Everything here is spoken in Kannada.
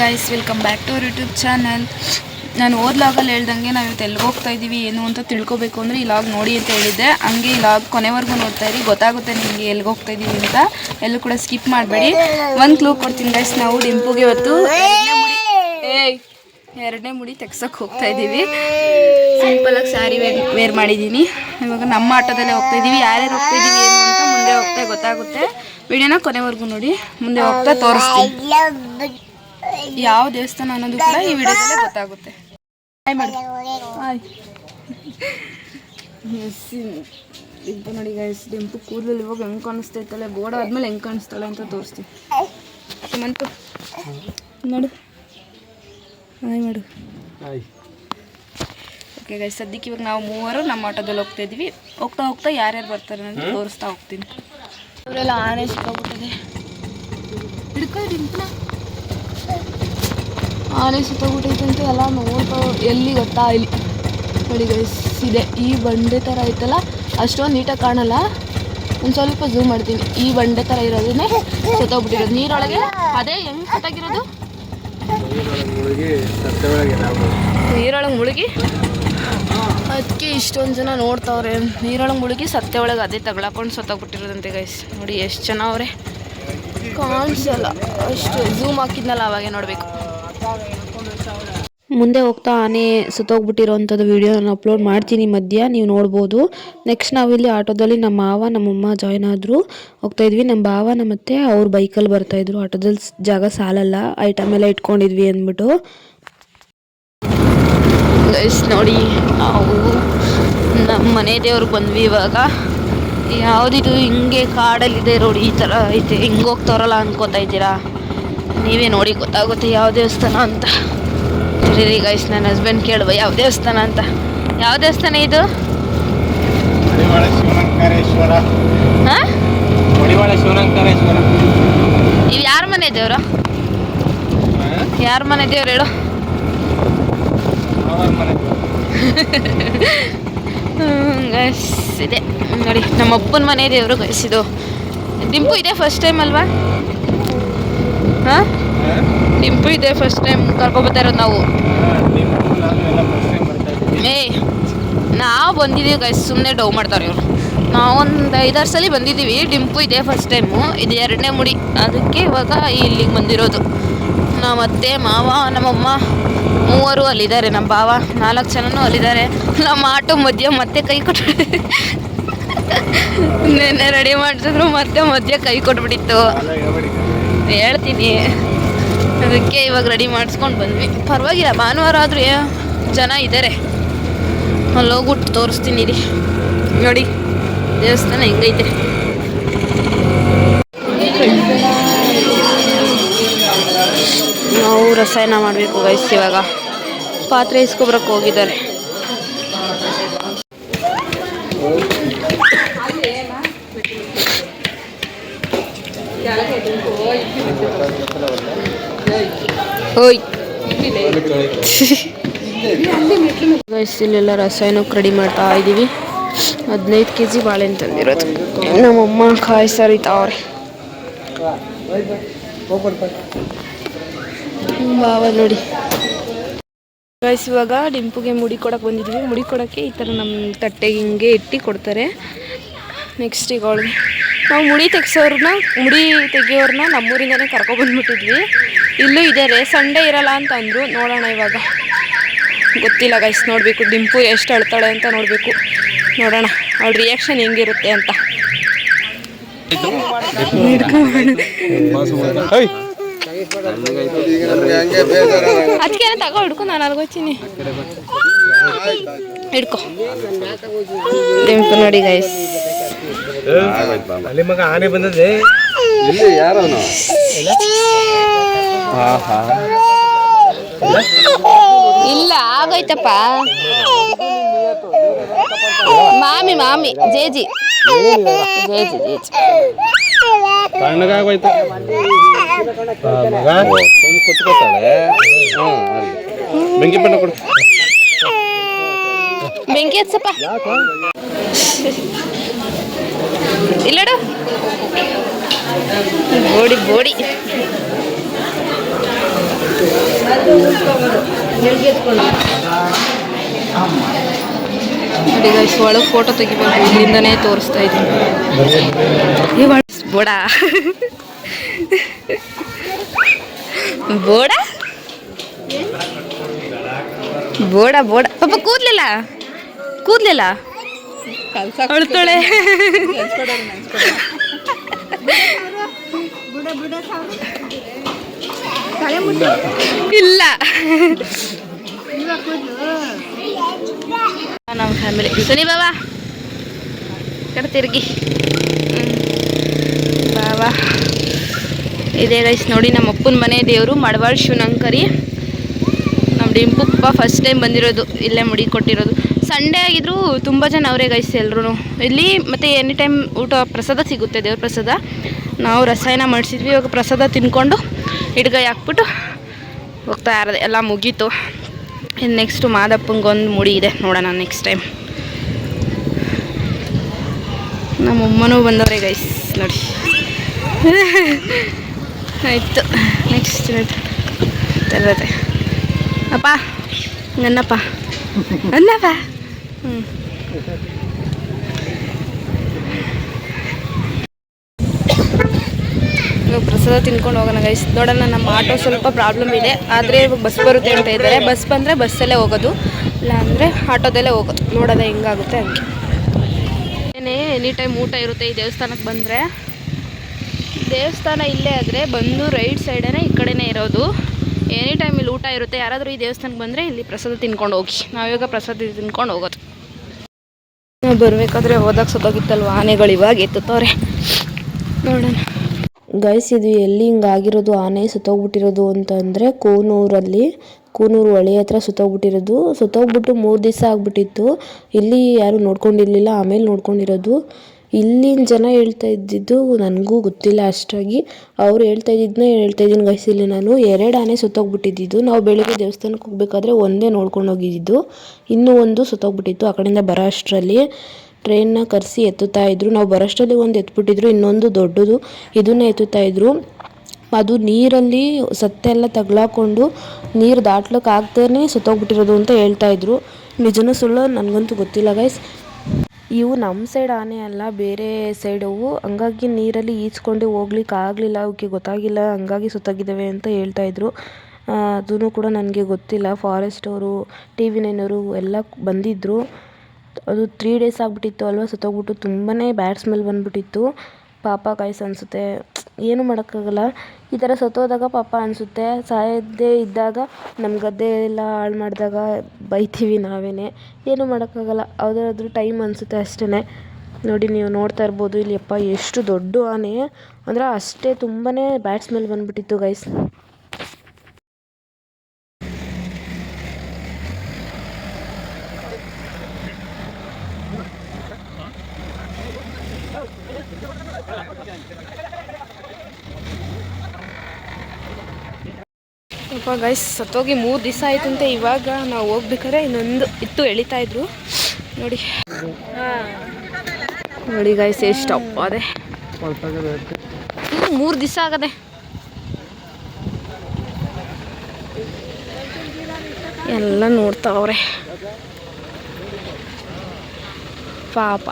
Guys welcome back to our YouTube channel ನಾನು ಓದ್ಲಾಗಲ್ಲಿ ಹೇಳ್ದಂಗೆ ನಾವು ಇವತ್ತು ಎಲ್ಲಿಗೆ ಹೋಗ್ತಾ ಇದ್ದೀವಿ ಏನು ಅಂತ ತಿಳ್ಕೊಬೇಕು ಅಂದರೆ ಈ ಲಾಗ್ ನೋಡಿ ಅಂತ ಹೇಳಿದ್ದೆ. ಹಂಗೆ ಇಲಾಗ ಲಾಗ್ ಕೊನೆವರೆಗೂ ನೋಡ್ತಾ ಇರಿ, ಗೊತ್ತಾಗುತ್ತೆ ನಿಮಗೆ ಎಲ್ಲಿಗೆ ಹೋಗ್ತಾ ಇದ್ದೀವಿ ಅಂತ. ಎಲ್ಲೂ ಕೂಡ ಸ್ಕಿಪ್ ಮಾಡಬೇಡಿ. ಒಂದು ಕ್ಲೂ ಕೊಡ್ತೀನಿ ಗೈಸ್ ನಾವು ಡಿಂಪುಗೆ ಇವತ್ತು ಎರಡನೇ ಮುಡಿ ಏಯ್, ಎರಡನೇ ಮುಡಿ ತೆಗ್ಸೋಕೆ ಹೋಗ್ತಾ ಇದ್ದೀವಿ ಸಿಂಪಲಾಗಿ ಸ್ಯಾರಿ ವೇರ್ ವೇರ್ ಮಾಡಿದ್ದೀನಿ ಇವಾಗ ನಮ್ಮ ಆಟೋದಲ್ಲೇ ಹೋಗ್ತಾ ಇದ್ದೀವಿ ಯಾರ್ಯಾರು ಹೋಗ್ತಾ ಇದ್ದೀವಿ ಏನು ಅಂತ ಮುಂದೆ ಹೋಗ್ತಾ ಗೊತ್ತಾಗುತ್ತೆ. ವಿಡಿಯೋನ ಕೊನೆವರೆಗೂ ನೋಡಿ, ಮುಂದೆ ಹೋಗ್ತಾ ತೋರಿಸ್ತೀನಿ. ಯಾವ ದೇವಸ್ಥಾನ ಅನ್ನೋದು ಕೂಡ ಈ ವಿಡಿಯೋದಲ್ಲಿ ಗೊತ್ತಾಗುತ್ತೆ. ಡಿಂಪು ನೋಡಿ ಗೈಸ್ ಡಿಂಪು ಕೂದಲಲ್ಲಿ ಇವಾಗ ಹೆಂಗ್ ಕಾಣಿಸ್ತೈತಲ್ಲ ಬೋರ್ಡ್ ಆದ್ಮೇಲೆ ಹೆಂಗ್ ಕಾಣಿಸ್ತಾಳೆ ಅಂತ ತೋರಿಸ್ತೀನಿ. ಸುಮಂತು ನೋಡು. ಹಾಯ್ ಮಾಡು. ಓಕೆ ಗೈಸ್ ಸದ್ಯಕ್ಕೆ ಇವಾಗ ನಾವು ಮೂವರು ನಮ್ಮ ಆಟೋದಲ್ಲಿ ಹೋಗ್ತಾ ಇದ್ವಿ ಹೋಗ್ತಾ ಹೋಗ್ತಾ ಯಾರ್ಯಾರು ಬರ್ತಾರೆ ಅಂತ ತೋರಿಸ್ತಾ ಹೋಗ್ತೀನಿ. ಅವರೆಲ್ಲ ಆನೆ ಸಿಕ್ಕೋಗ್ಬಿಟ್ಟಿದೆ ಹಿಡ್ಕೊ ಡಿಂಪ್ನ ಆನೆ ಸುತ್ತೋಗ್ಬಿಟ್ಟೈತಂತೆ ಎಲ್ಲ ನೋಡ್ತಾ ಎಲ್ಲಿ ಗೊತ್ತಾ? ಇಲ್ಲಿ ನೋಡಿ ಗೈಸ್ ಇದೆ. ಈ ಬಂಡೆ ಥರ ಐತಲ್ಲ, ಅಷ್ಟೊಂದು ನೀಟಾಗಿ ಕಾಣಲ್ಲ. ಒಂದು ಸ್ವಲ್ಪ ಝೂಮ್ ಮಾಡ್ತೀನಿ. ಈ ಬಂಡೆ ಥರ ಇರೋದನ್ನೇ ಸುತ್ತೋಗ್ಬಿಟ್ಟಿರೋದು. ನೀರೊಳಗೆ ಅದೇ ಹೆಂಗೆ ಸುತ್ತಾಗಿರೋದು? ನೀರೊಳಗೆ ಮುಳುಗಿ? ಅದಕ್ಕೆ ಇಷ್ಟೊಂದು ಜನ ನೋಡ್ತಾವ್ರೆ. ನೀರೊಳಗೆ ಮುಳುಗಿ ಸತ್ತೆ ಒಳಗೆ ಅದೇ ತಗೊಳಕೊಂಡು ಸತ್ತೋಗ್ಬಿಟ್ಟಿರೋದಂತೆ ಗೈಸ್ ನೋಡಿ ಎಷ್ಟು ಜನ ಅವ್ರೆ. ಕಾಣಿಸಲ್ಲ. ಅಷ್ಟು ಝೂಮ್ ಹಾಕಿದ್ನಲ್ಲ, ಅವಾಗೆ ನೋಡಬೇಕು. ಮುಂದೆ ಹೋಗ್ತಾ ಆನೆ ಸುತ್ತೋಗ್ಬಿಟ್ಟಿರೋವಂಥದ್ದು ವೀಡಿಯೋ ನಾನು ಅಪ್ಲೋಡ್ ಮಾಡ್ತೀನಿ ಮಧ್ಯ, ನೀವು ನೋಡ್ಬೋದು. ನೆಕ್ಸ್ಟ್ ನಾವಿಲ್ಲಿ ಆಟೋದಲ್ಲಿ ನಮ್ಮ ಮಾವ, ನಮ್ಮಮ್ಮ ಜಾಯ್ನ್ ಆದರು. ಹೋಗ್ತಾ ಇದ್ವಿ ನಮ್ಮ ಭಾವ ನಮ್ಮ ಅತ್ತೆ ಅವ್ರ ಬೈಕಲ್ಲಿ ಬರ್ತಾಯಿದ್ರು ಆಟೋದಲ್ಲಿ ಜಾಗ ಸಾಲಲ್ಲ ಐಟಮ್ ಎಲ್ಲ ಇಟ್ಕೊಂಡಿದ್ವಿ ಅಂದ್ಬಿಟ್ಟು. ನೋಡಿ, ನಾವು ನಮ್ಮ ಮನೆ ದೇವ್ರಿಗೆ ಬಂದ್ವಿ ಇವಾಗ. ಯಾವುದಿದು ಹಿಂಗೆ ಕಾಡಲ್ಲಿದೆ ನೋಡಿ, ಈ ಥರ ಐತೆ. ಹಿಂಗೆ ಹೋಗ್ತಾರಲ್ಲ ಅನ್ಕೋತಾ ಇದ್ದೀರಾ? ನೀವೇ ನೋಡಿ ಗೊತ್ತಾಗುತ್ತೆ ಯಾವ ದೇವಸ್ಥಾನ ಅಂತ. ಸರಿ ಗೈಸ್ ನನ್ನ ಹಸ್ಬೆಂಡ್ ಕೇಳುವ ಯಾವ ದೇವಸ್ಥಾನ ಅಂತ. ಯಾವ ದೇವಸ್ಥಾನ ಇದು? ನೀವು ಯಾರ ಮನೆ ದೇವರು? ಯಾರ ಮನೆ ದೇವ್ರು ಹೇಳು. ಗೈಸ್ ಇದೆ. ನೋಡಿ ನಮ್ಮ ಅಪ್ಪನ ಮನೆ ದೇವರು ಗೈಸ್ ಇದು. ಡಿಂಪು ಇದೆ ಫಸ್ಟ್ ಟೈಮ್ ಅಲ್ವಾ? ಹಾಂ? ಇದೆ ಫಸ್ಟ್ ಟೈಮ್ ಕರ್ಕೊಬತ್ತಾ ಇರೋದು ನಾವು. ಏಯ್ ನಾವು ಬಂದಿದ್ದೀವಿ ಗೈಸ್ ಸುಮ್ಮನೆ ಡೌ ಮಾಡ್ತಾರೆ ಇವರು. ನಾವೊಂದು ಐದಾರು ಸಲ ಬಂದಿದ್ದೀವಿ ಡಿಂಪು ಇದೆ ಫಸ್ಟ್ ಟೈಮು ಇದು ಎರಡನೇ ಮುಡಿ. ಅದಕ್ಕೆ ಇವಾಗ ಇಲ್ಲಿಗೆ ಬಂದಿರೋದು. ನಮ್ಮ ಅತ್ತೆ ಮಾವ, ನಮ್ಮಮ್ಮ ಮೂವರು ಅಲ್ಲಿದ್ದಾರೆ ನಮ್ಮ ಭಾವ. ನಾಲ್ಕು ಜನನೂ ಅಲ್ಲಿದ್ದಾರೆ. ನಮ್ಮ ಆಟೋ ಮಧ್ಯ ಮತ್ತೆ ಕೈ ಕೊಟ್ಟು ನೆನ್ನೆ ರೆಡಿ ಮಾಡಿಸಿದ್ರು, ಮತ್ತೆ ಮಧ್ಯ ಕೈ ಕೊಟ್ಬಿಟ್ಟಿತ್ತು. ಹೇಳ್ತೀನಿ. ಅದಕ್ಕೆ ಇವಾಗ ರೆಡಿ ಮಾಡಿಸ್ಕೊಂಡು ಬಂದ್ವಿ. ಪರವಾಗಿಲ್ಲ, ಭಾನುವಾರ ಆದರೂ ಜನ ಇದ್ದಾರೆ ಅಲ್ಲಿ ಹೋಗ್ಬಿಟ್ಟು ತೋರಿಸ್ತೀನಿ ರೀ ನೋಡಿ, ದೇವಸ್ಥಾನ ಹೆಂಗೈತೆ. ನಾವು ರಸಾಯನ ಮಾಡಬೇಕು ಗೈಸ್ ಇವಾಗ. ಪಾತ್ರೆ ಇಸ್ಕೊಬ್ರಕ್ಕೆ ಹೋಗಿದ್ದಾರೆ. ಓಯ್. ಇಲ್ಲೆಲ್ಲ ರಸಾಯನಕ್ಕೆ ರೆಡಿ ಮಾಡ್ತಾ ಇದ್ದೀವಿ ಹದಿನೈದು ಕೆ ಜಿ ಬಾಳೆಹಣ್ಣು ತಂದಿರೋದು. ನಮ್ಮಮ್ಮ ಕಾಯಿ ಸರಿತಾವ್ರೆ. ಬಾವ ನೋಡಿ. ಗೈಸ್ ಇವಾಗ ಡಿಂಪುಗೆ ಮುಡಿ ಕೊಡಕ್ಕೆ ಬಂದಿದ್ವಿ. ಮುಡಿ ಕೊಡೋಕ್ಕೆ ಈ ಥರ ನಮ್ಮ ತಟ್ಟೆಗೆ ಹಿಂಗೆ ಇಟ್ಟು ಕೊಡ್ತಾರೆ. ನೆಕ್ಸ್ಟ್ ಈಗ ಅವಳಿಗೆ ನಾವು ಮುಡಿ ತೆಗ್ಸೋರ್ನ, ಮುಡಿ ತೆಗಿಯೋರನ್ನ ನಮ್ಮೂರಿಂದನೇ ಕರ್ಕೊಬಂದ್ಬಿಟ್ಟಿದ್ವಿ. ಇಲ್ಲೂ ರೇ, ಸಂಡೇ ಇರಲ್ಲ ಅಂತ ಅಂದರು ನೋಡೋಣ ಇವಾಗ. ಗೊತ್ತಿಲ್ಲ ಗೈಸ್ ನೋಡಬೇಕು. ಡಿಂಪು ಎಷ್ಟು ಅಳ್ತಾಳೆ ಅಂತ ನೋಡಬೇಕು. ನೋಡೋಣ, ಅವಳ ರಿಯಾಕ್ಷನ್ ಹೆಂಗಿರುತ್ತೆ ಅಂತ. ಅದಕ್ಕೆ ತಗೋ, ಹಿಡ್ಕೊ ನಾನು ಅಲ್ಗೋತೀನಿ ಹಿಡ್ಕೊ. ಡಿಂಪು ನೋಡಿ ಗೈಸ್ ಅಲ್ಲಿ ಮಗ ಆನೆ ಬಂದದೆ ಇಲ್ಲಿ ಯಾರವನು ಇಲ್ಲ ಆಗೋಯ್ತಪ್ಪ ಮಾಮಿ ಮಾಮಿ ಜೇಜಿ ಜೇಜಿ ಜೇಜಿ ತಣ್ಣಗಾಗೋಯ್ತು ಮಗ ಸುಮ್ ಕುತ್ಕೋತಾಳೆ ಹ್ಮ್ ಅಲ್ಲಿ ಬೆಂಕಿ ಪಣ್ಣ ಕೊಡು ಬೆಂಕಿ ಹಚ್ಚಪ್ಪ ಇಲ್ಲಡು ಬೋಡಿ ಬೋಡಿ. ನೋಡಿ ಒಳಗೆ ಫೋಟೋ ತೆಗಿಬೇಕು. ಇಲ್ಲಿಂದನೇ ತೋರಿಸ್ತಾ ಇದ್ದೀನಿ. ಬೋಡ? ಬೋಡ? ಬೋಡ ಬೋಡ. ಪಾಪ ಕೂದ್ಲಿಲ್ಲ? ಕೂದ್ಲಿಲ್ಲ? ಅಳ್ತಾಳೆ ಇಲ್ಲ. ನಮ್ಮ ಫ್ಯಾಮಿಲಿ ಸುನಿ ಬಾಬಾ ಕಡೆ ತಿರುಗಿ ಬಾಬಾ ಇದೇ ರೈಸ್ ನೋಡಿ ನಮ್ಮ ಅಪ್ಪನ ಮನೆ ದೇವರು ಮಡವಾಳ್ ಶಿವನಂಕರಿ. ಡಿಂಪುಪ್ಪ ಫಸ್ಟ್ ಟೈಮ್ ಬಂದಿರೋದು, ಇಲ್ಲೇ ಮುಡಿ ಕೊಟ್ಟಿರೋದು. ಸಂಡೇ ಆಗಿದ್ರು ತುಂಬ ಜನ ಅವರೇ ಗೈಸ್ ಎಲ್ಲರೂ ಇಲ್ಲಿ ಮತ್ತು ಎನಿ ಟೈಮ್ ಊಟ ಪ್ರಸಾದ ಸಿಗುತ್ತೆ ದೇವ್ರ ಪ್ರಸಾದ. ನಾವು ರಸಾಯನ ಮಾಡಿಸಿದ್ವಿ, ಇವಾಗ ಪ್ರಸಾದ ತಿನ್ಕೊಂಡು ಹಿಡ್ಗೈ ಹಾಕ್ಬಿಟ್ಟು ಹೋಗ್ತಾ ಇರೋದೆ. ಎಲ್ಲ ಮುಗೀತು. ಇನ್ನು ನೆಕ್ಸ್ಟು ಮಾದಪ್ಪಂಗೊಂದು ಮುಡಿ ಇದೆ, ನೋಡೋಣ ನೆಕ್ಸ್ಟ್ ಟೈಮ್ ನಮ್ಮಮ್ಮನೂ ಬಂದವ್ರೆ ಗೈಸ್ ನೋಡಿ. ಆಯಿತು ನೆಕ್ಸ್ಟ್ ತರತ್ತೆ ಅಪ್ಪ, ನನ್ನಪ್ಪ. ನನ್ನಪ್ಪ ಹ್ಞೂ ಪ್ರಸಾದ ತಿನ್ಕೊಂಡು ಹೋಗೋಣ ಗೈಸ್ ನೋಡೋಣ ನಮ್ಮ ಆಟೋ ಸ್ವಲ್ಪ ಪ್ರಾಬ್ಲಮ್ ಇದೆ. ಆದರೆ ಇವಾಗ ಬಸ್ ಬರುತ್ತೆ ಅಂತ ಇದ್ದಾರೆ. ಬಸ್ ಬಂದರೆ ಬಸ್ಸಲ್ಲೇ ಹೋಗೋದು. ಇಲ್ಲ ಅಂದರೆ ಆಟೋದಲ್ಲೇ ಹೋಗೋದು. ನೋಡೋದ ಹೆಂಗಾಗುತ್ತೆ ಹಂಗೆ ಏನೇ ಎನಿ ಟೈಮ್ ಊಟ ಇರುತ್ತೆ ಈ ದೇವಸ್ಥಾನಕ್ಕೆ ಬಂದರೆ. ದೇವಸ್ಥಾನ ಇಲ್ಲೇ ಆದರೆ ಬಂದು ರೈಟ್ ಸೈಡೇ ಈ ಕಡೆನೇ ಇರೋದು. ಎನಿ ಟೈಮ್ ಇಲ್ಲಿ ಊಟ ಇರುತ್ತೆ, ಯಾರಾದರೂ ಈ ದೇವಸ್ಥಾನಕ್ಕೆ ಬಂದರೆ ಇಲ್ಲಿ ಪ್ರಸಾದ ತಿನ್ಕೊಂಡು ಹೋಗಿ. ನಾವೀಗ ಪ್ರಸಾದ ತಿನ್ಕೊಂಡು ಹೋಗೋದು. ನಾವು ಬರಬೇಕಾದ್ರೆ ಹೋದಾಗ ಸತ್ತೋಗಿತ್ತಲ್ವ? ಆನೆಗಳು ಇವಾಗ ಎತ್ತುತ್ತವ್ರೆ. ನೋಡೋಣ. ಗೈಸ್ ಇದು ಎಲ್ಲಿ ಹಿಂಗಾಗಿರೋದು? ಆನೆ ಸುತ್ತೋಗ್ಬಿಟ್ಟಿರೋದು ಅಂತಂದರೆ ಕೂನೂರಲ್ಲಿ. ಕೂನೂರು ಹೊಳೆ ಹತ್ರ ಸುತ್ತೋಗ್ಬಿಟ್ಟಿರೋದು. ಸುತ್ತೋಗ್ಬಿಟ್ಟು ಮೂರು ದಿವಸ ಆಗ್ಬಿಟ್ಟಿತ್ತು. ಇಲ್ಲಿ ಯಾರು ನೋಡ್ಕೊಂಡಿರಲಿಲ್ಲ, ಆಮೇಲೆ ನೋಡ್ಕೊಂಡಿರೋದು. ಇಲ್ಲಿನ ಜನ ಹೇಳ್ತಾ ಇದ್ದಿದ್ದು ನನಗೂ ಗೊತ್ತಿಲ್ಲ ಅಷ್ಟಾಗಿ. ಅವ್ರು ಹೇಳ್ತಾ ಇದ್ದಿದ್ದನ್ನ ಹೇಳ್ತಾ ಇದ್ದೀನಿ ಗೈಸ್ ಇಲ್ಲಿ ನಾನು ಎರಡು ಆನೆ ಸುತ್ತೋಗ್ಬಿಟ್ಟಿದ್ದು. ನಾವು ಬೆಳಿಗ್ಗೆ ದೇವಸ್ಥಾನಕ್ಕೆ ಹೋಗ್ಬೇಕಾದ್ರೆ ಒಂದೇ ನೋಡ್ಕೊಂಡು ಹೋಗಿದ್ದು. ಇನ್ನೂ ಒಂದು ಸುತ್ತೋಗ್ಬಿಟ್ಟಿತ್ತು ಆ ಕಡೆಯಿಂದ ಬರೋ ಅಷ್ಟರಲ್ಲಿ. ಟ್ರೈನ್ನ ಕರೆಸಿ ಎತ್ತುತ್ತಾ ಇದ್ರು. ನಾವು ಬರೋಷ್ಟರಲ್ಲಿ ಒಂದು ಎತ್ಬಿಟ್ಟಿದ್ರು, ಇನ್ನೊಂದು ದೊಡ್ಡದು. ಇದನ್ನ ಎತ್ತುತ್ತಾ ಇದ್ರು. ಅದು ನೀರಲ್ಲಿ ಸತ್ತೆಲ್ಲ ತಗ್ಲಾಕೊಂಡು ನೀರು ದಾಟ್ಲಕ್ಕೆ ಆಗ್ದೇ ಸುತ್ತೋಗ್ಬಿಟ್ಟಿರೋದು ಅಂತ ಹೇಳ್ತಾ ಇದ್ರು. ನಿಜನೂ ಸುಳ್ಳು? ನನಗಂತೂ ಗೊತ್ತಿಲ್ಲ ಗೈಸ್ ಇವು ನಮ್ಮ ಸೈಡ್ ಆನೆ ಅಲ್ಲ, ಬೇರೆ ಸೈಡ್ ಅವು ಹಂಗಾಗಿ ನೀರಲ್ಲಿ ಈಜ್ಕೊಂಡು ಹೋಗ್ಲಿಕ್ಕೆ ಆಗಲಿಲ್ಲ ಅವಕ್ಕೆ ಗೊತ್ತಾಗಿಲ್ಲ, ಹಂಗಾಗಿ ಸುತ್ತಾಗಿದ್ದಾವೆ ಅಂತ ಹೇಳ್ತಾ ಇದ್ರು. ಅದೂ ಕೂಡ ನನಗೆ ಗೊತ್ತಿಲ್ಲ. ಫಾರೆಸ್ಟ್ ಅವರು ಟಿ ವಿ ನೈನವರು ಎಲ್ಲ ಬಂದಿದ್ದರು ಅದು ತ್ರೀ ಡೇಸ್ ಆಗಿಬಿಟ್ಟಿತ್ತು ಅಲ್ವಾ ಸತ್ತೋಗ್ಬಿಟ್ಟು ತುಂಬಾ ಬ್ಯಾಡ್ ಸ್ಮೆಲ್ ಬಂದ್ಬಿಟ್ಟಿತ್ತು. ಪಾಪ ಗೈಸ್ ಅನಿಸುತ್ತೆ. ಏನು ಮಾಡೋಕ್ಕಾಗಲ್ಲ. ಈ ಥರ ಸತ್ತೋದಾಗ ಪಾಪ ಅನಿಸುತ್ತೆ. ಸಾಯದೇ ಇದ್ದಾಗ ನಮ್ಮ ಗದ್ದೆ ಎಲ್ಲ ಹಾಳು ಮಾಡಿದಾಗ ಬೈತೀವಿ ನಾವೇ ಏನು ಮಾಡೋಕ್ಕಾಗಲ್ಲ. ಯಾವುದಾದ್ರೂ ಟೈಮ್ ಅನಿಸುತ್ತೆ ಅಷ್ಟೇ ನೋಡಿ ನೀವು ನೋಡ್ತಾ ಇರ್ಬೋದು ಇಲ್ಲಿ ಅಪ್ಪ ಎಷ್ಟು ದೊಡ್ಡ ಆನೆ. ಅಂದರೆ ಅಷ್ಟೇ ತುಂಬಾ ಬ್ಯಾಡ್ ಸ್ಮೆಲ್ ಬಂದ್ಬಿಟ್ಟಿತ್ತು ಗೈಸ್ ಅಪ್ಪ ಗೈಸ್ ಸತ್ತೋಗಿ ಮೂರು ದಿವಸ ಅಂತ ಇವಾಗ ನಾವು ಹೋಗ್ಬೇಕಾದ್ರೆ ಇನ್ನೊಂದು ಇತ್ತು ಎಳಿತಾ ಇದ್ರು. ನೋಡಿ. ನೋಡಿ ಗೈಸ್ ಎಷ್ಟು ಅಪ್ಪ ಅದೇ. ಮೂರು ದಿವಸ ಆಗದೆ. ಎಲ್ಲ ನೋಡ್ತಾವ್ರೆ. ಪಾಪ.